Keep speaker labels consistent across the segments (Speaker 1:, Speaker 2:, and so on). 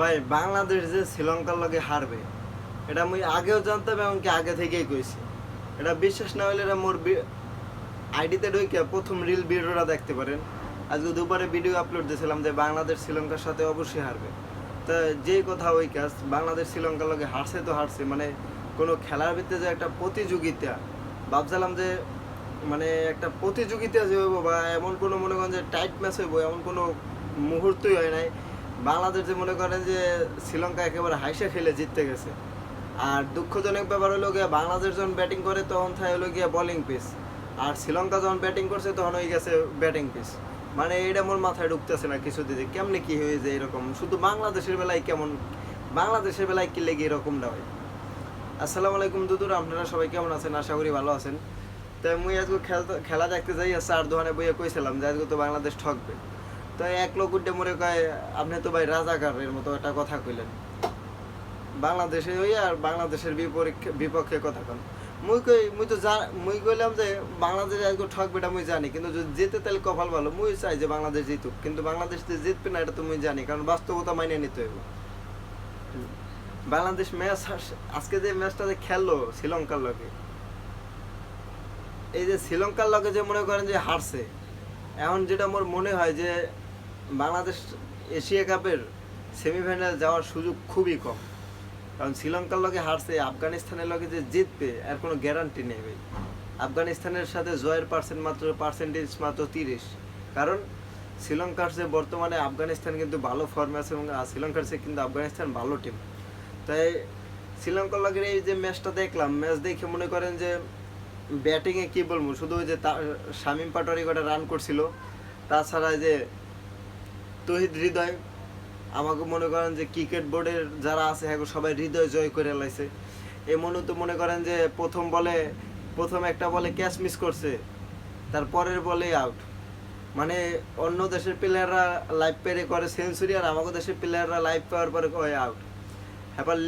Speaker 1: ভাই, বাংলাদেশ যে শ্রীলঙ্কার লগে হারবে, এটা আমি আগেও জানতাম এমনকি আগে থেকেই কইছি। এটা বিশ্বাস না হলে এটা মোর আইডিতে ঢুকে প্রথম রিল ভিডিওটা দেখতে পারেন। আজকে দুবারে ভিডিও আপলোড দিয়েছিলাম যে বাংলাদেশ শ্রীলঙ্কার সাথে অবশ্যই হারবে। তা যেই কথা ওই কাজ, বাংলাদেশ শ্রীলঙ্কার লগে হারছে তো হারছে মানে কোনো খেলার ভিতরে যে একটা প্রতিযোগিতা, ভাবছিলাম যে মানে একটা প্রতিযোগিতা যে হইব বা এমন কোনো মনে করেন যে টাইট ম্যাচ হইব, এমন কোনো মুহূর্তই হয় নাই। বাংলাদেশ যে মনে করেন যে শ্রীলঙ্কা একেবারে হাইসা খেলে জিততে গেছে। আর দুঃখজনক ব্যাপার হলো গিয়ে বাংলাদেশ যখন ব্যাটিং করে তখন থাকে হলো গিয়ে বোলিং পিস আর শ্রীলঙ্কা যখন ব্যাটিং করছে তখন হয়ে গেছে ব্যাটিং পিস মানে এটা মোর মাথায় ঢুকতেছে না কিছু দিদি কেমনে কি হয়ে যায় এরকম? শুধু বাংলাদেশের বেলায় কেমন বাংলাদেশের বেলায় কি লেগে এরকমটা হয়? আসসালামু আলাইকুম দুদুর, আপনারা সবাই কেমন আছেন? আশা করি ভালো আছেন। তাই মুই আজকে খেলতে খেলা দেখতে যাই আর দোকানে বইয়ে কইছিলাম যে আজকে তো বাংলাদেশ ঠকবে। তো এক লোক উঠে মরে কয়, আপনি তো ভাই রাজাকারের মতো একটা কথা কইলেন। বাংলাদেশে হই আর বাংলাদেশের বিপরীক্ষে বিপক্ষে কথা কন। মুই কই মুই তো মুই কইলাম যে বাংলাদেশ আজকে ঠকবে এটা মুই জানি, কিন্তু যদি জিতে তাহলে কপাল ভালো। মুই চাই যে বাংলাদেশ জিতুক, কিন্তু বাংলাদেশ যে জিতবে না এটা তো মুই জানি, কারণ বাস্তবতা মাইনে নিতে হইব। বাংলাদেশ ম্যাচ আজকে যে ম্যাচটা যে খেললো শ্রীলঙ্কার লগে, এই যে শ্রীলঙ্কার লগে যে মনে করেন যে হারছে, এখন যেটা মোর মনে হয় যে বাংলাদেশ এশিয়া কাপের সেমিফাইনাল যাওয়ার সুযোগ খুবই কম। কারণ শ্রীলঙ্কার লগে হারছে, আফগানিস্তানের লগে যে জিতবে, এর কোনো গ্যারান্টি নেই ভাই। আফগানিস্তানের সাথে জয়ের পার্সেন্ট মাত্র পার্সেন্টেজ মাত্র তিরিশ। কারণ শ্রীলঙ্কার যে বর্তমানে আফগানিস্তান কিন্তু ভালো ফর্মে আছে এবং শ্রীলঙ্কার চেয়ে কিন্তু আফগানিস্তান ভালো টিম তাই শ্রীলঙ্কার লগের এই যে ম্যাচটা দেখলাম ম্যাচ দেখে মনে করেন যে ব্যাটিংয়ে কী বলব? শুধু ওই যে তা- শামীম পাটোয়ারি কটা রান করছিল, তাছাড়া যে তহিদ হৃদয়, আমাকে মনে করেন যে ক্রিকেট বোর্ডের যারা আছে হ্যাঁ সবাই হৃদয় জয় করে লাইছে। এমনও তো মনে করেন যে প্রথম বলে, প্রথম একটা বলে ক্যাচ মিস করছে, তার পরের বলে আউট মানে অন্য দেশের প্লেয়াররা লাইভ পেরে করে সেঞ্চুরি আর আমাদের দেশের প্লেয়াররা লাইভ পাওয়ার পরে কয় আউট এবার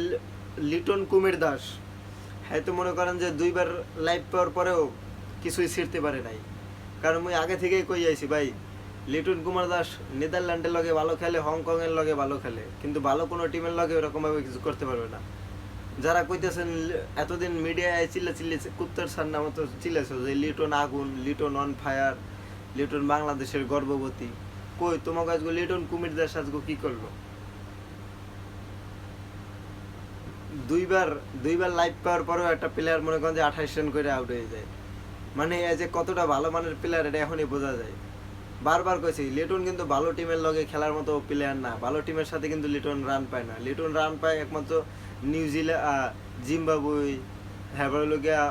Speaker 1: লিটন কুমির দাস হ্যাঁ তো মনে করেন যে দুইবার লাইভ পাওয়ার পরেও কিছুই ছিঁড়তে পারে নাই। কারণ আমি আগে থেকেই কই আইছি, ভাই লিটন কুমার দাস নেদারল্যান্ডের লগে ভালো খেলে, হংকংয়ের লগে ভালো খেলে, কিন্তু ভালো কোনো টিমের লগে ওরকমভাবে কিছু করতে পারবে না। যারা কইতেছেন এতদিন মিডিয়ায় চিল্লা চিল্লেছে কুত্তর সান্না মতো চিল্লেছে যে লিটন আগুন, লিটন অন ফায়ার লিটন বাংলাদেশের গর্ভবতী। কই, তোমাকে আজকে লিটন কুমির দাস আজকে কি করল? দুইবার দুইবার লাইভ পাওয়ার পরেও একটা প্লেয়ার মনে করেন যে আঠাইশ রান করে আউট হয়ে যায়। মানে এই যে কতটা ভালো মানের প্লেয়ার এটা এখনই বোঝা যায়। বারবার কইছি, লিটন কিন্তু ভালো টিমের লগে খেলার মতো প্লেয়ার না। ভালো টিমের সাথে কিন্তু লিটন রান পায় না। লিটন রান পায় একমাত্র নিউজিল্যান্ড জিম্বাবুই হ্যাঁ গিয়া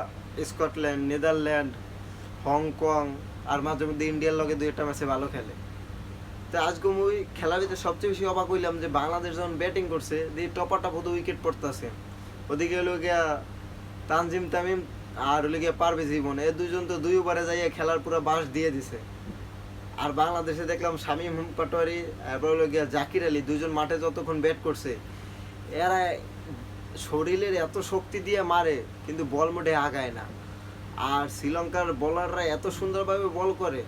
Speaker 1: স্কটল্যান্ড নেদারল্যান্ড হংকং আর মাঝে মধ্যে ইন্ডিয়ার লগে দুই একটা ম্যাচে ভালো খেলে। তো আজকে মুই খেলার ভিতরে সবচেয়ে বেশি অবাক হইলাম যে বাংলাদেশ যখন ব্যাটিং করছে, দিয়ে টপা টপ উইকেট পড়তেছে। ওদিকে হলো গিয়া তানজিম তামিম আর হলো গিয়া পারভেজ জীবন এই দুইজন তো দুই ওভারে যাইয়া খেলার পুরো বাস দিয়ে দিছে। আর বাংলাদেশে দেখলাম শামীম পাটোয়ারি এরপর হলো গিয়া জাকির আলী দুজন মাঠে যতক্ষণ ব্যাট করছে, এরা শরীরের এত শক্তি দিয়ে মারে, কিন্তু বল মোটে আগায় না। আর শ্রীলঙ্কার বলাররা এত সুন্দরভাবে বল করে,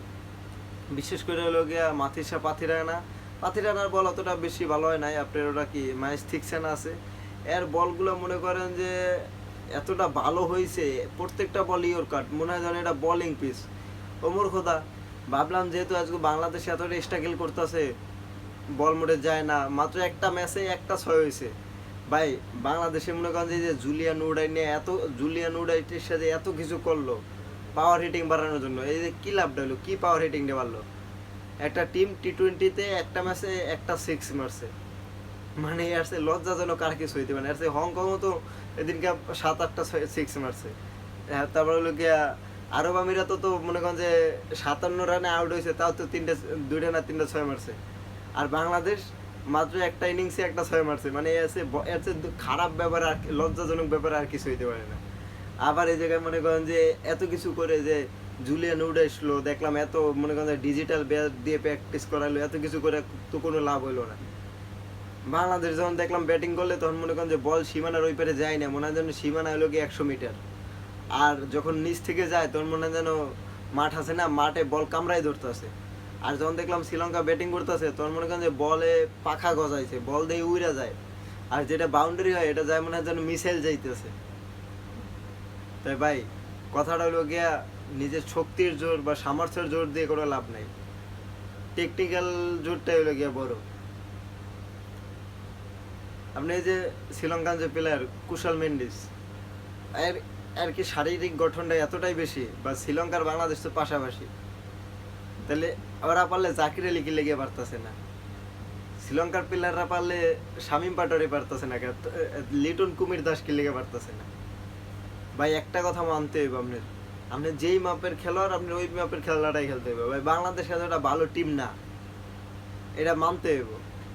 Speaker 1: বিশেষ করে হলো গিয়া মাথিসা পাথিরানা। পাথিরানার বল অতটা বেশি ভালো হয় নাই, আপনার ওটা কি মাইস থিকসেন আছে। এর বলগুলো মনে করেন যে এতটা ভালো হয়েছে প্রত্যেকটা বল ইওর কাট মনে হয় যেন এটা বোলিং পিস ওমর খোদা ভাবলাম যেহেতু আজকে বাংলাদেশে এতটা স্ট্রাগল করতেছে বল মোটে যায় না মাত্র একটা ম্যাচে একটা ছয় হয়েছে। ভাই বাংলাদেশে মনে করেন যে জুলিয়ান উডাই নিয়ে এত জুলিয়ান উডাইটের সাথে এত কিছু করল পাওয়ার হিটিং বাড়ানোর জন্য। এই যে কি লাভটা হলো? কি পাওয়ার হিটিংটা বাড়লো? একটা টিম টি টোয়েন্টিতে একটা ম্যাচে একটা সিক্স মারছে। মানে এর সে লজ্জাজনক আর কিছু হইতে মানে এর সে হংকংও তো এদিনকে সাত আটটা সিক্স মারছে। হ্যাঁ, তারপর হলো গিয়া আরব আমিরাতও তো মনে করেন যে সাতান্ন রানে আউট হয়েছে, তাও তো তিনটে দুইটা না তিনটা ছয় মারছে। আর বাংলাদেশ মাত্র একটা ইনিংসে একটা ছয় মারছে মানে দু- খারাপ ব্যাপার আর লজ্জাজনক ব্যাপার আর কিছু হইতে পারে না। আবার এই জায়গায় মনে করেন যে এত কিছু করে যে জুলিয়ান উড আসলো, দেখলাম এত মনে করেন ডিজিটাল ব্যাট দিয়ে প্র্যাকটিস করালো, এত কিছু করে তো কোনো লাভ হইল না। বাংলাদেশ যখন দেখলাম ব্যাটিং করলে তখন মনে করেন যে বল সীমানার ওই পারে যায় না, মনে হয় যেন সীমানা হলো কি একশো মিটার আর যখন নিচ থেকে যায়, তখন মনে যেন মাঠ আছে না, মাঠে বল কামড়াই ধরতেছে। আর যখন দেখলাম শ্রীলঙ্কা ব্যাটিং করতেছে, তখন মনে করেন যে বলে পাখা গজাইছে, বল দিয়ে উড়ে যায়। আর যেটা বাউন্ডারি হয়, এটা যায় মনে হয় যেন মিসাইল যাইতেছে। তাই ভাই, কথাটা হলো গিয়া, নিজের শক্তির জোর বা সামর্থ্যের জোর দিয়ে কোনো লাভ নাই। টেকনিক্যাল জোরটাই হলো গিয়া বড়। আপনি এই যে শ্রীলঙ্কান যে প্লেয়ার কুশল মেন্ডিস, এর আর কি শারীরিক গঠনটা এতটাই বেশি, বা শ্রীলঙ্কার বাংলাদেশ তো পাশাপাশি। তাহলে ওরা পারলে জাকির আলী কি লেগে পারতেছে না। শ্রীলঙ্কার প্লেয়াররা পারলে শামিম পাটোয়ারি পারতেছে না লিটন কুমির দাস কি লেগে পারতেছে না। ভাই, একটা কথা মানতে হইব আপনার। আপনি যেই মাপের খেলোয়াড়, আপনি ওই মাপের খেলাটাই খেলতে হবে ভাই, বাংলাদেশ এতটা ভালো টিম না। এটা মানতে হইব।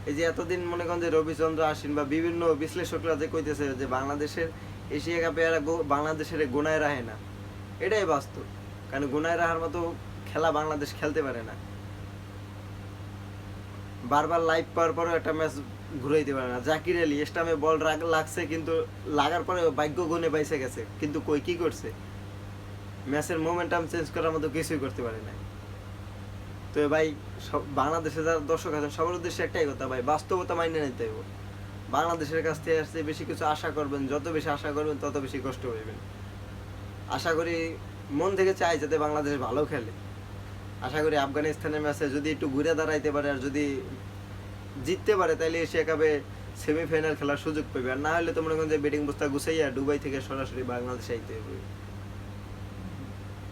Speaker 1: এই যে এতদিন মনে করেন যে রবিচন্দ্র আশ্বিন বা বিভিন্ন বিশ্লেষকরা যে কইতেছে যে বাংলাদেশের এশিয়া কাপে এরা বাংলাদেশের গোনায় রাখে না। এটাই বাস্তব। কারণ গোনায় রাখার মতো খেলা বাংলাদেশ খেলতে পারে না। বারবার লাইভ পাওয়ার পরেও একটা ম্যাচ ঘুরাইতে পারে না। জাকির আলী, স্টামে বল লাগছে কিন্তু লাগার পরে ভাগ্য গুণে বাইসে গেছে। কিন্তু কই কি করছে? ম্যাচের মোমেন্টাম চেঞ্জ করার মতো কিছুই করতে পারে না তো ভাই বাংলাদেশে যারা দর্শক আছেন, সবার উদ্দেশ্যে একটাই কথা ভাই, বাস্তবতা মাইনে নিতে হবে বাংলাদেশের কাছ থেকে আসতে বেশি কিছু আশা করবেন, যত বেশি আশা করবেন, তত বেশি কষ্ট হইবেন। আশা করি মন থেকে চাই যাতে বাংলাদেশ ভালো খেলে। আশা করি আফগানিস্তানের ম্যাচে যদি একটু ঘুরে দাঁড়াইতে পারে আর যদি জিততে পারে তাহলে এশিয়া কাপে সেমিফাইনাল খেলার সুযোগ পাবে আর না হলে তো মনে করেন যে ব্যাটিং বস্তা গুছাইয়া দুবাই থেকে সরাসরি বাংলাদেশে আইতে হবে